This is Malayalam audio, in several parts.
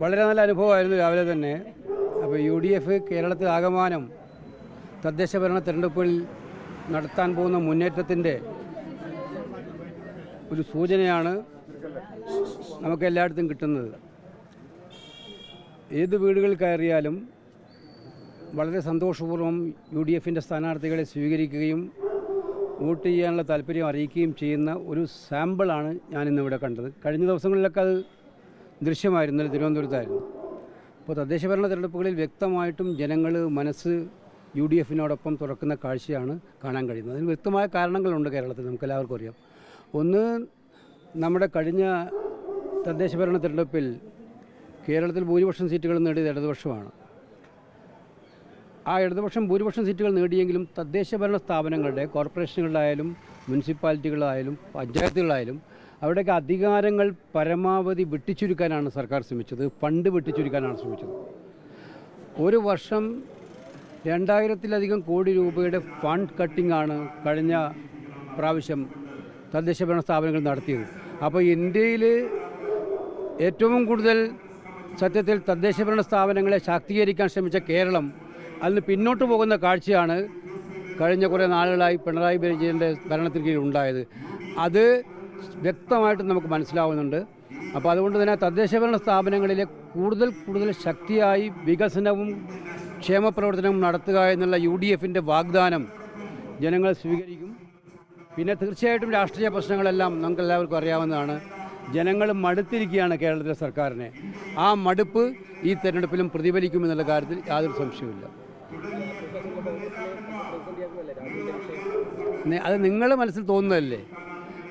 വളരെ നല്ല അനുഭവമായിരുന്നു രാവിലെ തന്നെ. അപ്പോൾ യു ഡി എഫ് കേരളത്തിൽ ആകമാനം തദ്ദേശ ഭരണ തെരഞ്ഞെടുപ്പിൽ നടത്താൻ പോകുന്ന മുന്നേറ്റത്തിന്റെ ഒരു സൂചനയാണ് നമുക്ക് എല്ലായിടത്തും കിട്ടുന്നത്. ഏത് വീടുകളിൽ കയറിയാലും വളരെ സന്തോഷപൂർവം യു ഡി എഫിന്റെ സ്ഥാനാർത്ഥികളെ സ്വീകരിക്കുകയും വോട്ട് ചെയ്യാനുള്ള താല്പര്യം അറിയിക്കുകയും ചെയ്യുന്ന ഒരു സാമ്പിളാണ് ഞാനിന്നിവിടെ കണ്ടത്. കഴിഞ്ഞ ദിവസങ്ങളിലൊക്കെ അത് ദൃശ്യമായിരുന്നു തിരുവനന്തപുരത്തായിരുന്നു. അപ്പോൾ തദ്ദേശ ഭരണ തെരഞ്ഞെടുപ്പുകളിൽ വ്യക്തമായിട്ടും ജനങ്ങൾ മനസ്സ് യു ഡി എഫിനോടൊപ്പം തുറക്കുന്ന കാഴ്ചയാണ് കാണാൻ കഴിയുന്നത്. അതിന് വ്യക്തമായ കാരണങ്ങളുണ്ട് കേരളത്തിൽ നമുക്ക് എല്ലാവർക്കും അറിയാം. ഒന്ന് നമ്മുടെ കഴിഞ്ഞ തദ്ദേശ ഭരണ തെരഞ്ഞെടുപ്പിൽ കേരളത്തിൽ ഭൂരിപക്ഷം സീറ്റുകൾ നേടിയത് ഇടതുപക്ഷമാണ്. ആ ഇടതുപക്ഷം ഭൂരിപക്ഷം സീറ്റുകൾ നേടിയെങ്കിലും തദ്ദേശ ഭരണ സ്ഥാപനങ്ങളുടെ കോർപ്പറേഷനുകളിലായാലും മുനിസിപ്പാലിറ്റികളായാലും പഞ്ചായത്തുകളായാലും അവിടെയൊക്കെ അധികാരങ്ങൾ പരമാവധി വെട്ടിച്ചുരുക്കാനാണ് സർക്കാർ ശ്രമിച്ചത്. ഫണ്ട് വെട്ടിച്ചുരുക്കാനാണ് ശ്രമിച്ചത്. ഒരു വർഷം രണ്ടായിരത്തിലധികം കോടി രൂപയുടെ ഫണ്ട് കട്ടിംഗ് ആണ് കഴിഞ്ഞ പ്രാവശ്യം തദ്ദേശ ഭരണ സ്ഥാപനങ്ങൾ നടത്തിയത്. അപ്പോൾ ഇന്ത്യയിൽ ഏറ്റവും കൂടുതൽ സത്യത്തിൽ തദ്ദേശ ഭരണ സ്ഥാപനങ്ങളെ ശാക്തീകരിക്കാൻ ശ്രമിച്ച കേരളം അതിന് പിന്നോട്ട് പോകുന്ന കാഴ്ചയാണ് കഴിഞ്ഞ കുറേ നാളുകളായി പിണറായി വിജയന്റെ ഭരണത്തിന് കീഴിൽ ഉണ്ടായത്. അത് വ്യക്തമായിട്ട് നമുക്ക് മനസ്സിലാവുന്നുണ്ട്. അപ്പോൾ അതുകൊണ്ട് തന്നെ തദ്ദേശ ഭരണ സ്ഥാപനങ്ങളിലെ കൂടുതൽ കൂടുതൽ ശക്തിയായി വികസനവും ക്ഷേമപ്രവർത്തനവും നടത്തുക എന്നുള്ള യു ഡി എഫിന്റെ വാഗ്ദാനം ജനങ്ങൾ സ്വീകരിക്കും. പിന്നെ തീർച്ചയായിട്ടും രാഷ്ട്രീയ പ്രശ്നങ്ങളെല്ലാം നമുക്ക് എല്ലാവർക്കും അറിയാവുന്നതാണ്. ജനങ്ങൾ മടുത്തിരിക്കുകയാണ് കേരളത്തിലെ സർക്കാരിനെ. ആ മടുപ്പ് ഈ തെരഞ്ഞെടുപ്പിലും പ്രതിഫലിക്കുമെന്നുള്ള കാര്യത്തിൽ യാതൊരു സംശയവുമില്ല. അത് നിങ്ങളുടെ മനസ്സിൽ തോന്നുന്നതല്ലേ?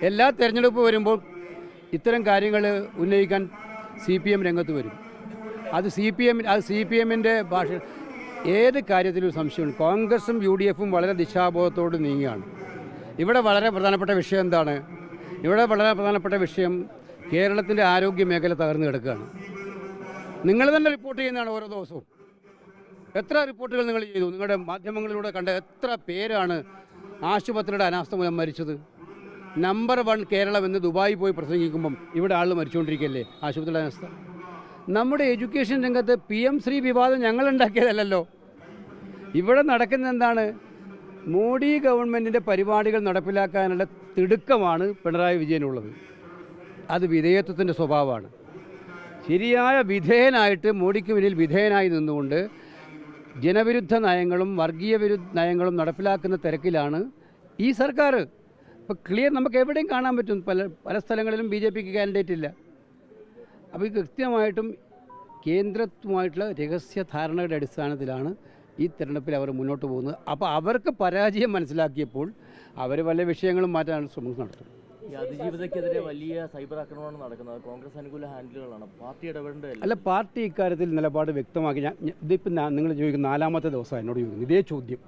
എല്ലാ തെരഞ്ഞെടുപ്പ് വരുമ്പോൾ ഇത്തരം കാര്യങ്ങൾ ഉന്നയിക്കാൻ സി പി എം രംഗത്ത് വരും. അത് സി പി എം അത് സി പി എമ്മിന്റെ ഭാഷ ഏത് കാര്യത്തിലും സംശയമുണ്ട്? കോൺഗ്രസും യു ഡി എഫും വളരെ ദിശാബോധത്തോട് നീങ്ങുകയാണ്. ഇവിടെ വളരെ പ്രധാനപ്പെട്ട വിഷയം എന്താണ്? ഇവിടെ വളരെ പ്രധാനപ്പെട്ട വിഷയം കേരളത്തിന്റെ ആരോഗ്യ മേഖല തകർന്നു കിടക്കുകയാണ്. നിങ്ങൾ തന്നെ റിപ്പോർട്ട് ചെയ്യുന്നതാണ് ഓരോ ദിവസവും. എത്ര റിപ്പോർട്ടുകൾ നിങ്ങൾ ചെയ്തു? നിങ്ങളുടെ മാധ്യമങ്ങളിലൂടെ കണ്ട എത്ര പേരാണ് ആശുപത്രിയുടെ അനാസ്ഥ മൂലം മരിച്ചത്? നമ്പർ വൺ കേരളം എന്ന് ദുബായി പോയി പ്രസംഗിക്കുമ്പം ഇവിടെ ആൾ മരിച്ചുകൊണ്ടിരിക്കുകയല്ലേ? ആശുപത്രിയുടെ അവസ്ഥ. നമ്മുടെ എഡ്യൂക്കേഷൻ രംഗത്ത് പി എം ശ്രീ വിവാദം ഞങ്ങൾ ഇവിടെ നടക്കുന്ന എന്താണ്? മോഡി ഗവൺമെന്റിന്റെ പരിപാടികൾ നടപ്പിലാക്കാനുള്ള തിടുക്കമാണ് പിണറായി വിജയനുള്ളത്. അത് വിധേയത്വത്തിന്റെ സ്വഭാവമാണ്. ശരിയായ വിധേയനായിട്ട് മോഡിക്ക് മുന്നിൽ വിധേയനായി നിന്നുകൊണ്ട് ജനവിരുദ്ധ നയങ്ങളും വർഗീയ വിരുദ്ധ നയങ്ങളും നടപ്പിലാക്കുന്ന തിരക്കിലാണ് ഈ സർക്കാർ. ഇപ്പോൾ ക്ലിയർ നമുക്ക് എവിടെയും കാണാൻ പറ്റും. പല പല സ്ഥലങ്ങളിലും ബി ജെ പിക്ക് കാൻഡിഡേറ്റ് ഇല്ല. അപ്പോൾ ഈ കൃത്യമായിട്ടും കേന്ദ്രത്തുമായിട്ടുള്ള രഹസ്യ ധാരണയുടെ അടിസ്ഥാനത്തിലാണ് ഈ തിരഞ്ഞെടുപ്പിൽ അവർ മുന്നോട്ട് പോകുന്നത്. അപ്പോൾ അവർക്ക് പരാജയം മനസ്സിലാക്കിയപ്പോൾ അവർ പല വിഷയങ്ങളും മാറ്റാനുള്ള ശ്രമം നടത്തും. ഈ അതിജീവിതക്കെതിരെ വലിയ സൈബർ ആക്രമണമാണ് നടക്കുന്നത്. കോൺഗ്രസ് അനുകൂല ഹാൻഡിലുകളാണ്. പാർട്ടി ഇടപെടേണ്ടത് അല്ല പാർട്ടി ഇക്കാര്യത്തിൽ നിലപാട് വ്യക്തമാക്കി. ഞാൻ ഇതിപ്പോൾ നിങ്ങൾ ചോദിക്കുന്ന നാലാമത്തെ ദിവസം എന്നോട് ചോദിക്കുന്നത് ഇതേ ചോദ്യം.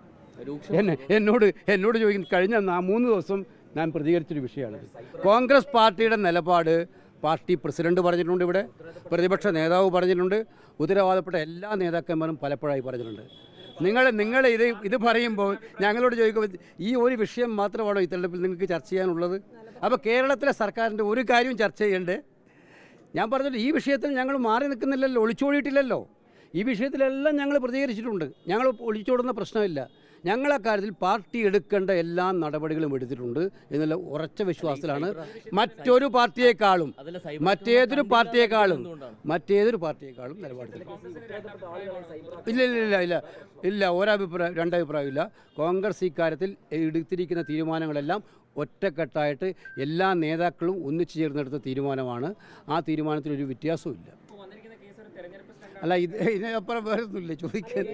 എന്നെ എന്നോട് എന്നോട് ചോദിക്കുന്നു. കഴിഞ്ഞ മൂന്ന് ദിവസം ഞാൻ പ്രതികരിച്ചൊരു വിഷയമാണ് കോൺഗ്രസ് പാർട്ടിയുടെ നിലപാട് പാർട്ടി പ്രസിഡന്റ് പറഞ്ഞിട്ടുണ്ട് ഇവിടെ പ്രതിപക്ഷ നേതാവ് പറഞ്ഞിട്ടുണ്ട് ഉത്തരവാദപ്പെട്ട എല്ലാ നേതാക്കന്മാരും പലപ്പോഴായി പറഞ്ഞിട്ടുണ്ട്. നിങ്ങൾ നിങ്ങൾ ഇത് ഇത് പറയുമ്പോൾ ഞങ്ങളോട് ചോദിക്കുമ്പോൾ ഈ ഒരു വിഷയം മാത്രമാണോ ഈ തെരഞ്ഞെടുപ്പിൽ നിങ്ങൾക്ക് ചർച്ച ചെയ്യാനുള്ളത്? അപ്പോൾ കേരളത്തിലെ സർക്കാരിന്റെ ഒരു കാര്യവും ചർച്ച ചെയ്യേണ്ടത് ഞാൻ പറഞ്ഞിട്ട് ഈ വിഷയത്തിൽ ഞങ്ങൾ മാറി നിൽക്കുന്നില്ലല്ലോ ഒളിച്ചോടിയിട്ടില്ലല്ലോ. ഈ വിഷയത്തിലെല്ലാം ഞങ്ങൾ പ്രതികരിച്ചിട്ടുണ്ട്. ഞങ്ങൾ ഒളിച്ചോടുന്ന പ്രശ്നമില്ല. ഞങ്ങൾ കാര്യത്തിൽ പാർട്ടി എടുക്കേണ്ട എല്ലാ നടപടികളും എടുത്തിട്ടുണ്ട് എന്നുള്ള ഉറച്ച വിശ്വാസത്തിലാണ് മറ്റൊരു പാർട്ടിയെക്കാളും മറ്റേതൊരു പാർട്ടിയെക്കാളും മറ്റേതൊരു പാർട്ടിയെക്കാളും നിലപാട് ഇല്ല ഇല്ല ഇല്ല ഇല്ല ഇല്ല ഒരഭിപ്രായം രണ്ടഭിപ്രായമില്ല കോൺഗ്രസ് ഇക്കാര്യത്തിൽ എടുത്തിരിക്കുന്ന തീരുമാനങ്ങളെല്ലാം ഒറ്റക്കെട്ടായിട്ട് എല്ലാ നേതാക്കളും ഒന്നിച്ചു ചേർന്നെടുത്ത തീരുമാനമാണ്. ആ തീരുമാനത്തിൽ ഒരു വ്യത്യാസവും ഇല്ല അല്ല ഇത് ഇതിനപ്പുറം വേറെ ഒന്നുമില്ല ചോദിക്കാൻ.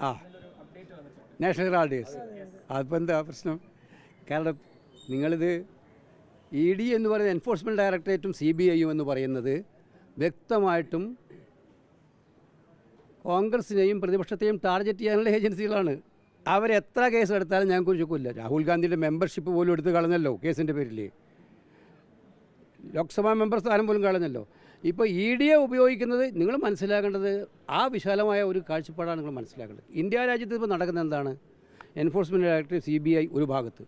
ആ. National Herald case. അതിപ്പോൾ എന്താ പ്രശ്നം? കാരണം നിങ്ങളിത് ഇ ഡി എന്ന് പറയുന്ന എൻഫോഴ്സ്മെന്റ് ഡയറക്ടറേറ്റും സി ബി ഐയും എന്ന് പറയുന്നത് വ്യക്തമായിട്ടും കോൺഗ്രസിനെയും പ്രതിപക്ഷത്തെയും ടാർഗറ്റ് ചെയ്യാനുള്ള ഏജൻസികളാണ്. അവരെത്ര കേസ് എടുത്താലും ഞങ്ങൾക്ക് ഒരു ചുക്കില്ല രാഹുൽ ഗാന്ധിയുടെ മെമ്പർഷിപ്പ് പോലും എടുത്ത് കളഞ്ഞല്ലോ കേസിന്റെ പേരിൽ ലോക്സഭാ മെമ്പർ സ്ഥാനം പോലും കളഞ്ഞല്ലോ. ഇപ്പോൾ ഇ ഡിയെ ഉപയോഗിക്കുന്നത് നിങ്ങൾ മനസ്സിലാക്കേണ്ടത് ആ വിശാലമായ ഒരു കാഴ്ചപ്പാടാണ് നിങ്ങൾ മനസ്സിലാക്കേണ്ടത്. ഇന്ത്യ രാജ്യത്ത് ഇപ്പോൾ നടക്കുന്നത് എന്താണ്? Enforcement Directorate C B I ഒരു ഭാഗത്ത്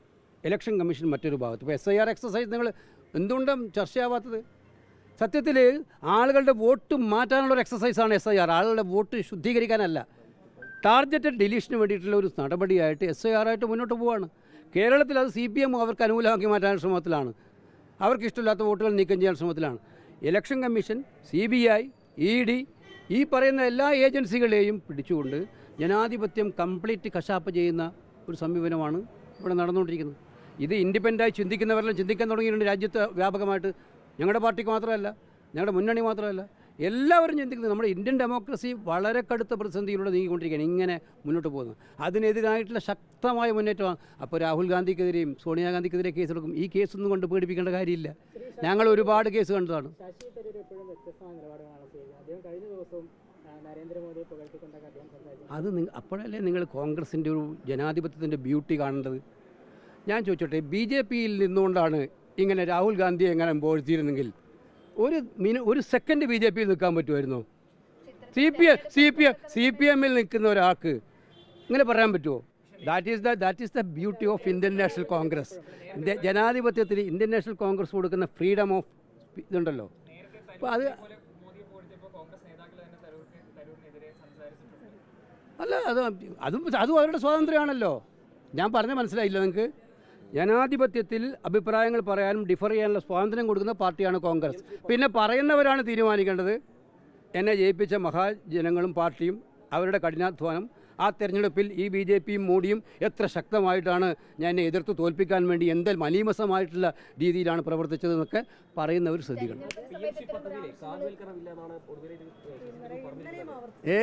ഇലക്ഷൻ കമ്മീഷൻ മറ്റൊരു ഭാഗത്ത്. ഇപ്പോൾ എസ് ഐ ആർ എക്സസൈസ് നിങ്ങൾ എന്തുകൊണ്ടും ചർച്ചയാവാത്തത്? സത്യത്തിൽ ആളുകളുടെ വോട്ട് മാറ്റാനുള്ള ഒരു എക്സസൈസാണ് എസ് ഐ ആർ ആളുകളുടെ വോട്ട് ശുദ്ധീകരിക്കാനല്ല. ടാർഗറ്റഡ് ഡിലീഷന് വേണ്ടിയിട്ടുള്ള ഒരു നടപടിയായിട്ട് എസ് ഐ ആറായിട്ട് മുന്നോട്ട് പോവുകയാണ് കേരളത്തിൽ അത് സി പി എം അവർക്ക് അനുകൂലമാക്കി മാറ്റാൻ ശ്രമത്തിലാണ്. അവർക്ക് ഇഷ്ടമില്ലാത്ത വോട്ടുകൾ നീക്കം ചെയ്യാൻ ശ്രമത്തിലാണ്. Election commission C B I E D ഈ പറയുന്ന എല്ലാ ഏജൻസികളെയും പിടിച്ചുകൊണ്ട് ജനാധിപത്യം കംപ്ലീറ്റ് കശാപ്പ് ചെയ്യുന്ന ഒരു സമീപനമാണ് ഇവിടെ നടന്നുകൊണ്ടിരിക്കുന്നത്. ഇത് ഇൻഡിപെൻഡായി ചിന്തിക്കുന്നവരെല്ലാം ചിന്തിക്കാൻ തുടങ്ങിയിട്ടുണ്ട് രാജ്യത്ത് വ്യാപകമായിട്ട്. ഞങ്ങളുടെ പാർട്ടിക്ക് മാത്രമല്ല ഞങ്ങളുടെ മുന്നണി മാത്രമല്ല എല്ലാവരും ചിന്തിക്കുന്നത് നമ്മുടെ ഇന്ത്യൻ ഡെമോക്രസി വളരെ കടുത്ത പ്രതിസന്ധിയിലൂടെ നീങ്ങിക്കൊണ്ടിരിക്കുകയാണ്. ഇങ്ങനെ മുന്നോട്ട് പോകുന്നത് അതിനെതിരായിട്ടുള്ള ശക്തമായ മുന്നേറ്റമാണ്. അപ്പോൾ രാഹുൽ ഗാന്ധിക്കെതിരെയും സോണിയാഗാന്ധിക്കെതിരെ കേസെടുക്കും. ഈ കേസൊന്നും കൊണ്ട് പേടിപ്പിക്കേണ്ട കാര്യമില്ല. ഞങ്ങൾ ഒരുപാട് കേസ് കണ്ടതാണ്. അത് അപ്പോഴല്ലേ നിങ്ങൾ കോൺഗ്രസിന്റെ ഒരു ജനാധിപത്യത്തിന്റെ ബ്യൂട്ടി കാണേണ്ടത്? ഞാൻ ചോദിച്ചോട്ടെ ബി ജെ പിയിൽ നിന്നുകൊണ്ടാണ് ഇങ്ങനെ രാഹുൽ ഗാന്ധിയെ എങ്ങനെ പോഴ്ത്തിയിരുന്നെങ്കിൽ ഒരു മിനി ഒരു സെക്കൻഡ് ബി ജെ പിയിൽ നിൽക്കാൻ പറ്റുമായിരുന്നോ. C P M C P M C P എമ്മിൽ നിൽക്കുന്ന ഒരാൾക്ക് ഇങ്ങനെ പറയാൻ പറ്റുമോ? That is the that is the beauty of Indian National Congress India ജനാധിപത്യത്തിൽ ഇന്ത്യൻ നാഷണൽ കോൺഗ്രസ് കൊടുക്കുന്ന ഫ്രീഡം ഓഫ് ഇതുണ്ടല്ലോ. അപ്പോൾ അത് അല്ല അത് അതും അതും അവരുടെ സ്വാതന്ത്ര്യമാണല്ലോ. ഞാൻ പറഞ്ഞ മനസ്സിലായില്ല നിങ്ങൾക്ക് ജനാധിപത്യത്തിൽ അഭിപ്രായങ്ങൾ പറയാനും ഡിഫർ ചെയ്യാനുള്ള സ്വാതന്ത്ര്യം കൊടുക്കുന്ന പാർട്ടിയാണ് കോൺഗ്രസ്. പിന്നെ പറയുന്നവരാണ് തീരുമാനിക്കേണ്ടത്. എന്നെ ജയിപ്പിച്ച മഹാജനങ്ങളും പാർട്ടിയും അവരുടെ കഠിനാധ്വാനം ആ തെരഞ്ഞെടുപ്പിൽ ഈ ബി ജെ പിയും മോഡിയും എത്ര ശക്തമായിട്ടാണ് ഞാൻ എന്നെ എതിർത്ത് തോൽപ്പിക്കാൻ വേണ്ടി എന്ത് മലീമസമായിട്ടുള്ള രീതിയിലാണ് പ്രവർത്തിച്ചതെന്നൊക്കെ പറയുന്നവർ ശ്രദ്ധിക്കണം. ഏ?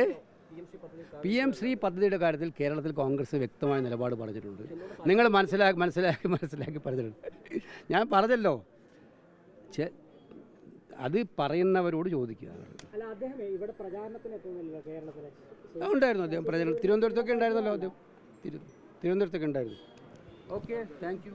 പി എം ശ്രീ പദ്ധതിയുടെ കാര്യത്തിൽ കേരളത്തിൽ കോൺഗ്രസ് വ്യക്തമായ നിലപാട് പറഞ്ഞിട്ടുണ്ട്. നിങ്ങൾ മനസ്സിലാക്കി മനസ്സിലാക്കി മനസ്സിലാക്കി പറഞ്ഞിട്ടുണ്ട്. ഞാൻ പറഞ്ഞല്ലോ. അത് പറയുന്നവരോട് ചോദിക്കുക. ഉണ്ടായിരുന്നു അദ്ദേഹം പ്രചരണം. തിരുവനന്തപുരത്തൊക്കെ ഉണ്ടായിരുന്നല്ലോ അദ്ദേഹം. തിരു തിരുവനന്തപുരത്തൊക്കെ ഉണ്ടായിരുന്നു. ഓക്കെ. Thank you